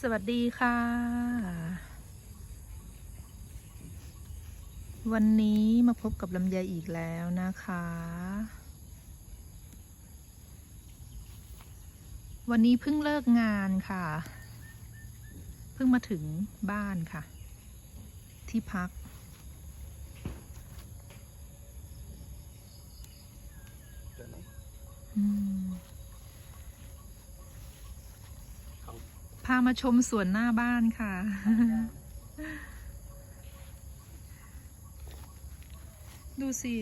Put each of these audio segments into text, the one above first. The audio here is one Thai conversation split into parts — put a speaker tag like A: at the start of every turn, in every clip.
A: สวัสดีค่ะ วันนี้มาพบกับลำไยอีกแล้วนะคะ วันนี้เพิ่งเลิกงานค่ะ เพิ่งมาถึงบ้านค่ะ ที่พัก
B: เจอไหม
A: อืม พามาชมสวนหน้าบ้านค่ะ ดูสิ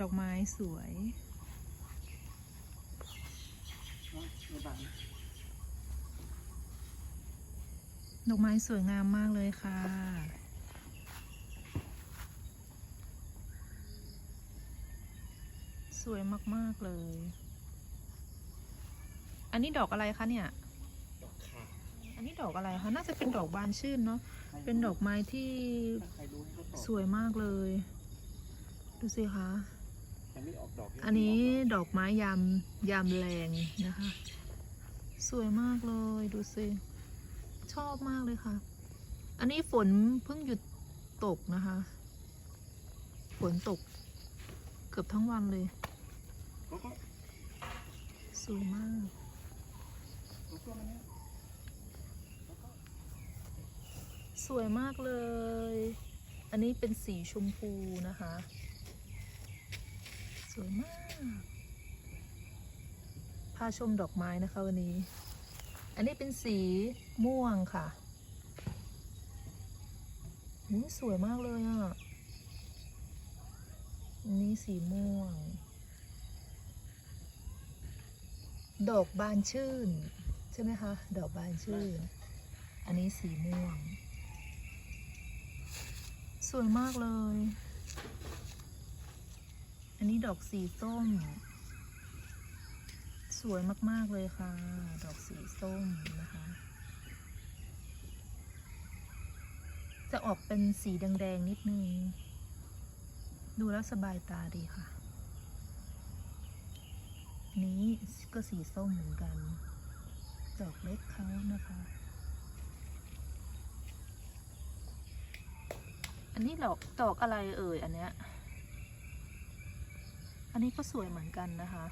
A: ดอกไม้สวย
B: ไม่บัง
A: ดอกไม้สวยงามมากเลยค่ะสวยมาก ๆ เลย อันนี้ดอกอะไรคะเนี่ย
B: ดอกข่า
A: อันนี้ดอกอะไรคะ น่าจะเป็นดอกบานชื่นเนาะ เป็นดอกไม้ที่
B: ใครรู้ให้เขาตอบ
A: สวยมากเลย ดูสิคะ
B: ยังไม่ออกดอก
A: อันนี้ดอกไม้ยามยามแรงนะคะ สวยมากเลยดูสิ ชอบมากเลยค่ะ อันนี้ฝนเพิ่งหยุดตกนะคะ ฝนตก เกือบทั้งวันเลย
B: เขาก็
A: สวยมาก
B: เขาก็มาเนี่ย
A: สวยมากเลย อันนี้เป็นสีชมพูนะคะ สวยมาก พาชมดอกไม้นะคะวันนี้ อันนี้เป็นสีม่วงค่ะอุ๊ยสวยมากเลยอะ อันนี้สีม่วง ดอกบานชื่น ช่ไหมคะ ดอกบานชื่น อันนี้สีม่วง สวยมากเลย อันนี้ดอกสีส้ม สวยมากๆเลยค่ะ ดอกสีส้มนะคะ จะออกเป็นสีแดงๆนิดนึง ดูแล้วสบายตาดีค่ะ นี้ก็สีส้มเหมือนกัน ดอกเล็กเขานะคะ อันนี้ดอกดอกอะไรเอ่ยอันเนี้ย อันนี้ก็สวยเหมือนกันนะคะ